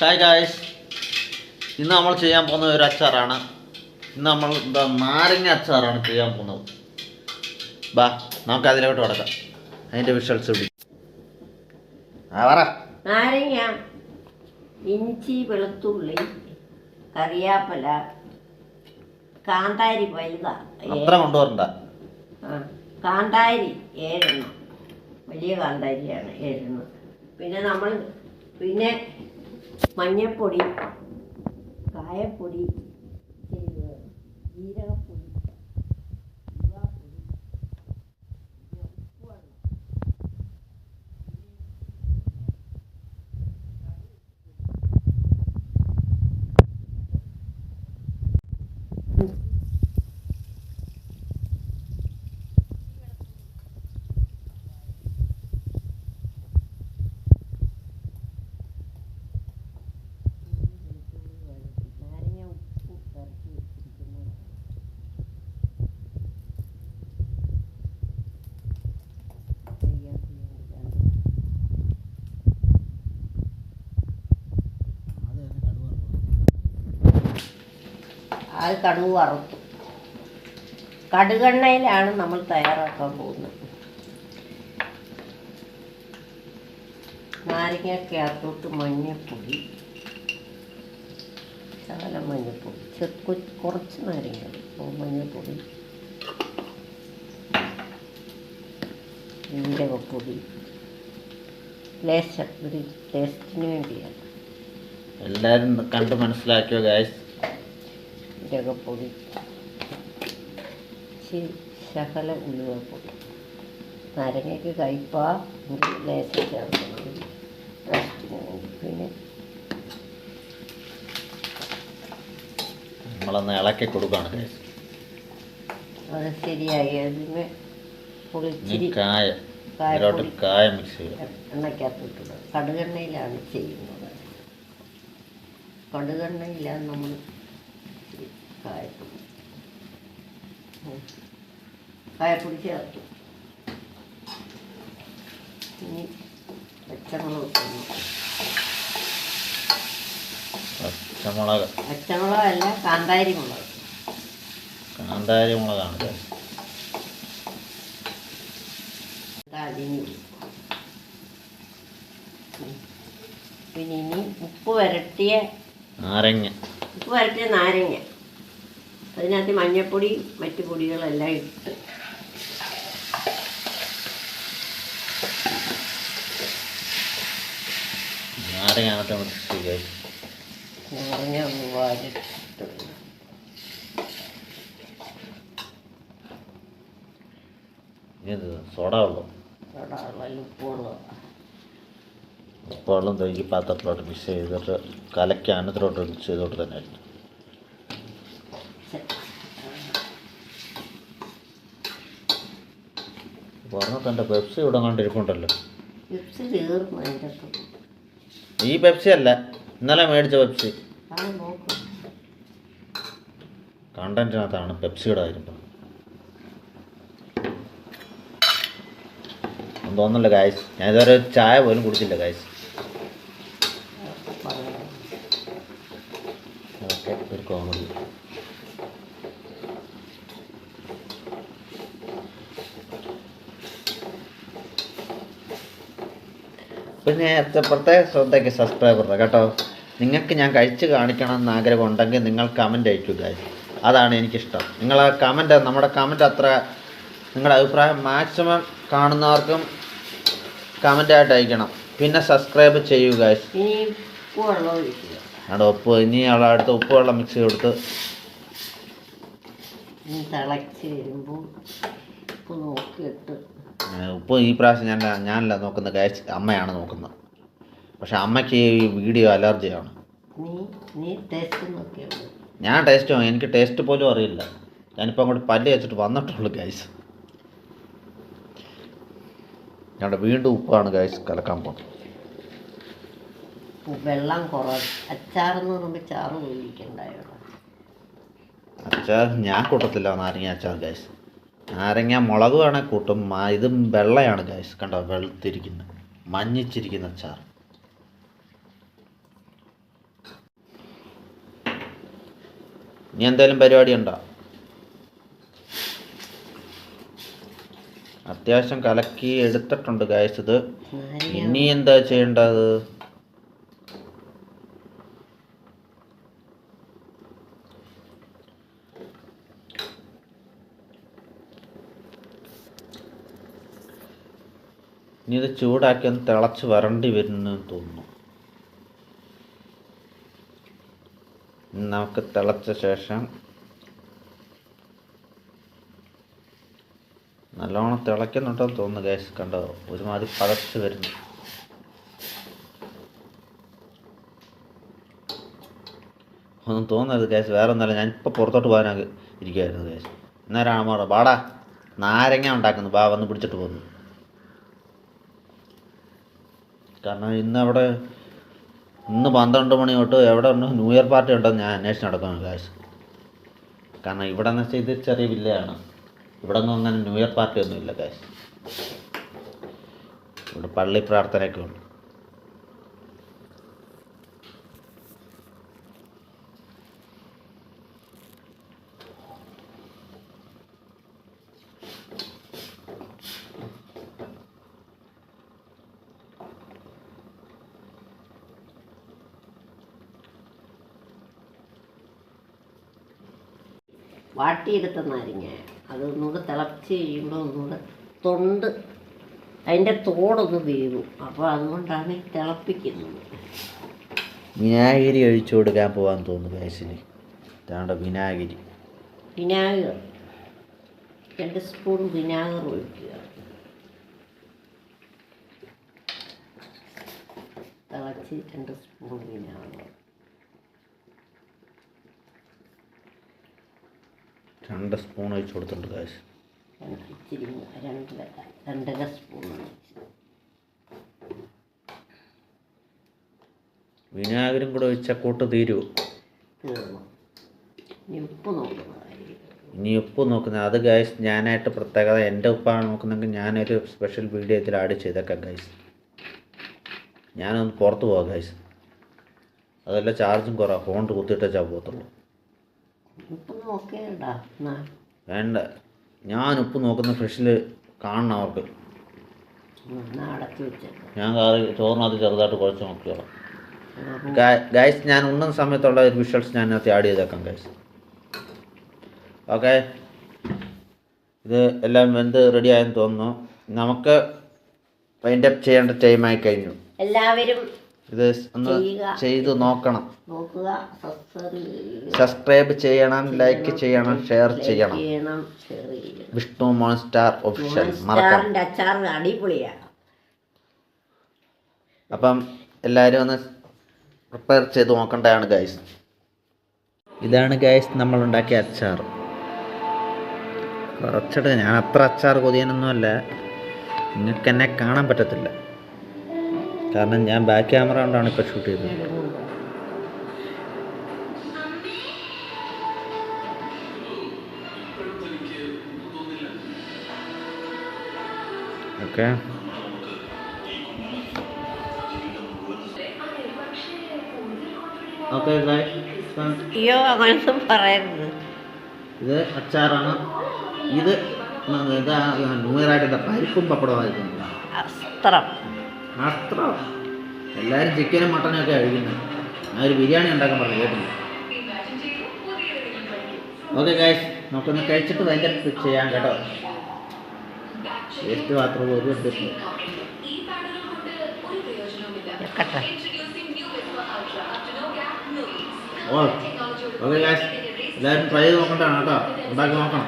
Hi guys ഇന്ന് നമ്മൾ ചെയ്യാൻ പോകുന്ന ഒരു അച്ചാറാണ്. ഇന്ന് നമ്മൾ എന്താ നാരങ്ങ അച്ചാറാണ് ചെയ്യാൻ പോകുന്നത്. ബാ നമുക്ക് അതിലോട്ട് കിടക്കാം. അതിന്റെ വിഷ്വൽസ് ആ പറ. നാരങ്ങ ഇഞ്ചി വെളുത്തുള്ളി കറിയാപ്പല കാന്താരി വലുതാ അത്ര കൊണ്ടുവരണ്ട. കാന്താരി ഏഴെണ്ണം. വലിയ കാന്താരിയാണ് ഏഴെണ്ണം. പിന്നെ നമ്മൾ പിന്നെ മഞ്ഞപ്പൊടി കായപ്പൊടി ജീരകപ്പൊടി ഉലുവാപ്പൊടി, പിന്നെ ഉപ്പുവെള്ളം. നാരങ്ങ ഉപ്പ് ഇറക്കി വെച്ചിരിക്കുന്നത് അത് കടുവ് വറുത്തു. കടുകെണ്ണയിലാണ് നമ്മൾ തയ്യാറാക്കാൻ പോകുന്നത്. നാരങ്ങക്കകത്തോട്ട് മഞ്ഞപ്പൊടി ശകലം മഞ്ഞപ്പൊടി ചെറു കുറച്ച് നാരങ്ങ മഞ്ഞൾപ്പൊടി ജീരകപ്പൊടി ലേശം ഒരു ടേസ്റ്റിന് വേണ്ടിയാണ്. എല്ലാവരും കണ്ട് മനസ്സിലാക്കിയോ ഗായ്സ് ജീരകപ്പൊടി ഇച്ചിരി ശകല ഉലുവപ്പൊടി നാരങ്ങയ്ക്ക് കയ്പാ ലേശം ചേർക്കണം പിന്നെ നമ്മളൊന്ന് ഇളക്കി കൊടുക്കുകയാണ് അത് ശരിയായി അതിന് കായ ഇതിലോട്ട് കായ മിക്സ് ചെയ്യുക. എണ്ണയ്ക്കകത്തിട്ടുള്ളത് കടുകെണ്ണയിലാണ് ചെയ്യുന്നത്. കടുകെണ്ണയിലാണ് നമ്മൾ കായപ്പൊടി. കായപ്പൊടി ചേർത്തു ഇനി പച്ചമുളക് ഇട്ടു. പച്ചമുളക്. പച്ചമുളകല്ല കാന്താരി മുളക്. കാന്താരി മുളകാണ് പിന്നെ ഇനി ഉപ്പ് വരട്ടിയ നാരങ്ങ. ഉപ്പ് വരട്ടിയ നാരങ്ങ. അതിനകത്ത് മഞ്ഞപ്പൊടി മറ്റു പൊടികളെല്ലാം ഇട്ട്. ഉപ്പുവെള്ളം തൊഴിൽ നാരങ്ങ വാരിട്ട്. സോഡ വെള്ളം. തേക്ക് പാത്രത്തിലോട്ട് മിക്സ് ചെയ്തിട്ട് കലക്കി അന്നത്തിലോട്ട് മിക്സ് ചെയ്തോട്ട് തന്നെ ആയിരിക്കും എന്റെ പെപ്സി ഇവിടെ കണ്ടിരിപ്പുണ്ടല്ലോ. ഈ പെപ്സി അല്ല ഇന്നലെ മേടിച്ച പെപ്സി കണ്ടന്റിനകത്താണ് പെപ്സിയുടെ കാര്യം. ഒന്നും തോന്നുന്നില്ല ഗായ്സ് ഞാൻ ഇതുവരെ ചായ പോലും കുടിച്ചില്ല കായ്സ് ഓക്കെ ഒരു കോമഡി പിന്നെ പ്രത്യേക ശ്രദ്ധയ്ക്ക് സബ്സ്ക്രൈബർ കേട്ടോ? നിങ്ങൾക്ക് ഞാൻ കഴിച്ച് കാണിക്കണം എന്ന് ആഗ്രഹം ഉണ്ടെങ്കിൽ നിങ്ങൾ കമന്റ് അയക്കുക. അതാണ് എനിക്കിഷ്ടം. നിങ്ങൾ ആ കമന്റ് നമ്മുടെ കമന്റ് അത്ര നിങ്ങളുടെ അഭിപ്രായം മാക്സിമം കാണുന്നവർക്കും കമന്റായിട്ട് അയക്കണം. പിന്നെ സബ്സ്ക്രൈബ് ചെയ്യുക അവിടെ ഉപ്പ്. ഇനി അവിടെ അടുത്ത് ഉപ്പ് വെള്ളം മിക്സ് ചെയ്ത് കൊടുത്ത്. തിളച്ച് വരുമ്പോൾ ഉപ്പ് നോക്കിയിട്ട്. ഉപ്പ് ഈ പ്രാവശ്യം ഞാൻ ഞാനല്ല നോക്കുന്ന കാഴ്ച അമ്മയാണ് നോക്കുന്നത്. പക്ഷെ അമ്മയ്ക്ക് ഈ വീഡിയോ അലർജിയാണ്. നീ നീ ടേസ്റ്റ് നോക്കിയോ? ഞാൻ ടേസ്റ്റ് എനിക്ക് ടേസ്റ്റ് പോലും അറിയില്ല. ഞാനിപ്പോൾ അങ്ങോട്ട് പല്ല് വെച്ചിട്ട് വന്നിട്ടുള്ളൂ ഗൈസ് ഞങ്ങളുടെ വീണ്ടും ഉപ്പാണ് ഗൈസ് കലക്കാൻ പോകുന്നത്. വെള്ളം കുറവ്. അച്ചാറെന്ന് പറയുമ്പോൾ ചാറ് ഉപയോഗിക്കണ്ടായോ? അച്ചാർ ഞാൻ കൂട്ടത്തില്ല നാരങ്ങ അച്ചാർ ഗൈസ് നാരങ്ങ മുളക് വേണേൽ കൂട്ടും. ഇതും വെള്ളയാണ് ഗൈസ് കണ്ടോ വെളുത്തിരിക്കുന്നത് മഞ്ഞിച്ചിരിക്കുന്ന അച്ചാർ ഇനി എന്തേലും പരിപാടി ഉണ്ടോ? അത്യാവശ്യം കലക്കി എടുത്തിട്ടുണ്ട് ഗൈസ് ഇത്. ഇനി എന്താ ചെയ്യേണ്ടത്? ഇനി ഇത് ചൂടാക്കി ഒന്ന് തിളച്ച് വരണ്ടി വരുന്നു തോന്നുന്നു. നമുക്ക് തിളച്ച ശേഷം നല്ലോണം തിളയ്ക്കുന്നുണ്ടെന്ന് തോന്നുന്നു ഗ്യാസ് കണ്ടോ? ഒരുമാതിരി പതച്ച് വരുന്നു. ഒന്നും തോന്നരുത് ഗ്യാസ് വേറെ ഒന്നല്ല ഞാൻ ഇപ്പോൾ പുറത്തോട്ട് പോകാനൊക്കെ ഇരിക്കുമായിരുന്നു ഗ്യാസ് അന്നേരമാണ് മോളെ പാടാ നാരങ്ങ ഉണ്ടാക്കുന്നു. ബാ വന്ന് പിടിച്ചിട്ട് പോന്നു കാരണം ഇന്ന് അവിടെ ഇന്ന് പന്ത്രണ്ട് മണി തൊട്ട് എവിടെ ഉണ്ട് ന്യൂ ഇയർ പാർട്ടി ഉണ്ടെന്ന് ഞാൻ അന്വേഷിച്ച് നടക്കുന്നു കാശ് കാരണം ഇവിടെ എന്ന് വെച്ചാൽ ഇത് ചെറിയ വില്ലയാണ്. ഇവിടെ ഒന്നും അങ്ങനെ ന്യൂ ഇയർ പാർട്ടി ഒന്നുമില്ല കാശ് ഇവിടെ പള്ളി പ്രാർത്ഥനയൊക്കെ ഉണ്ട്. വാട്ടിയെടുത്ത നാരങ്ങ അത് ഒന്നുകൂടെ തിളച്ച് കഴിയുമ്പോൾ ഒന്നുകൂടെ തൊണ്ട് അതിന്റെ തോടൊന്ന് വീഴും അപ്പോൾ അതുകൊണ്ടാണ് തിളപ്പിക്കുന്നത്. വിനാഗിരി ഒഴിച്ചു കൊടുക്കാൻ പോകാൻ തോന്നുന്നു ഗ്യാസിന് ഇതാണ്ട് വിനാഗിരി. വിനാഗർ. രണ്ട് സ്പൂൺ വിനാഗർ ഒഴിക്കുക. തിളച്ച് രണ്ട് സ്പൂൺ വിനാഗർ. രണ്ട് സ്പൂൺ ഒഴിച്ചു കൊടുത്തിട്ടുണ്ട് കാശ് ഇച്ചിരി രണ്ടര രണ്ടര സ്പൂൺ വിനാഗിരിയും കൂടെ ഒഴിച്ച കൂട്ട് തീരുമോ തീർന്നു ഇനി ഉപ്പ് നോക്കുന്നതായിരിക്കും ഇനി ഉപ്പ് നോക്കുന്നത് അത് ഗൈസ് ഞാനായിട്ട് പ്രത്യേകത എന്റെ ഉപ്പാണ് നോക്കുന്നെങ്കിൽ ഞാനൊരു സ്പെഷ്യൽ വീഡിയോ ഇതിൽ ആഡ് ചെയ്തേക്കാം ഗൈസ് ഞാനൊന്ന് പുറത്ത് പോവാം ഗൈസ് അതല്ല ചാർജും കുറവാണ് ഫോൺ കുത്തിയിട്ടാ പോകത്തുള്ളൂ. ഉപ്പ് നോക്കേണ്ടാ വേണ്ട. ഞാൻ ഉപ്പ് നോക്കുന്ന ഫ്രഷിൽ കാണണം അവർക്ക്. ഞാൻ കാറി ചോറിനകത്ത് ചെറുതായിട്ട് കുറച്ച് നോക്കിയോളാം ഗൈസ് ഞാൻ ഉണ്ണുന്ന സമയത്തുള്ള ഒരു വിഷ്വൽസ് ഞാൻ അതിനകത്ത് ആഡ് ചെയ്തേക്കാം ഗൈസ് ഓക്കെ? ഇത് എല്ലാം വെന്ത് റെഡി ആയെന്ന് തോന്നുന്നു. നമുക്ക് അപ്പ് ചെയ്യേണ്ട ടൈമായി കഴിഞ്ഞു. എല്ലാവരും ഇത് ഒന്ന് ചെയ്തു നോക്കണം. സബ്സ്ക്രൈബ് ചെയ്യണം ലൈക്ക് ചെയ്യണം ഷെയർ ചെയ്യണം വിഷ്ണു മോൺസ്റ്റാർ ഒഫീഷ്യൽ അടിപൊളിയാണ് അപ്പം എല്ലാവരും ഒന്ന് പ്രിപ്പയർ ചെയ്ത് നോക്കേണ്ടതാണ് ഗൈസ് ഇതാണ് ഗൈസ് നമ്മൾ ഉണ്ടാക്കിയ അച്ചാർ. കുറച്ചിട്ട് ഞാൻ അത്ര അച്ചാർ കൊതിയാനൊന്നുമല്ല. നിങ്ങൾക്ക് എന്നെ കാണാൻ പറ്റത്തില്ല. കാരണം ഞാൻ ബാക്ക് ക്യാമറ കൊണ്ടാണ് ഇപ്പോൾ ഷൂട്ട് ചെയ്തത്. ഓക്കെ. അയ്യോ അങ്ങനൊന്നും പറയരുത്. ഇത് അച്ചാറാണ്. ഇത് ഇതാ നൂറായിട്ട് പരിപ്പും പപ്പടമായിരുന്നു അസ്ത്രം. അത്ര. എല്ലാവരും ചിക്കനും മട്ടനും ഒക്കെ കഴിക്കുന്നത് ഞാൻ ഒരു ബിരിയാണി ഉണ്ടാക്കാൻ പറഞ്ഞു കേട്ടില്ല? ഓക്കെ ഗൈസ് നമുക്കൊന്ന് കഴിച്ചിട്ട് ഭയങ്കര ചെയ്യാം കേട്ടോ. വേസ്റ്റ് മാത്രം ഒരു വെക്കട്ടെ. ഓ ഓക്കെ ഗൈസ് എല്ലാവരും ട്രൈ ചെയ്ത് നോക്കണ്ടാണ് കേട്ടോ. ഉണ്ടാക്കി നോക്കണം.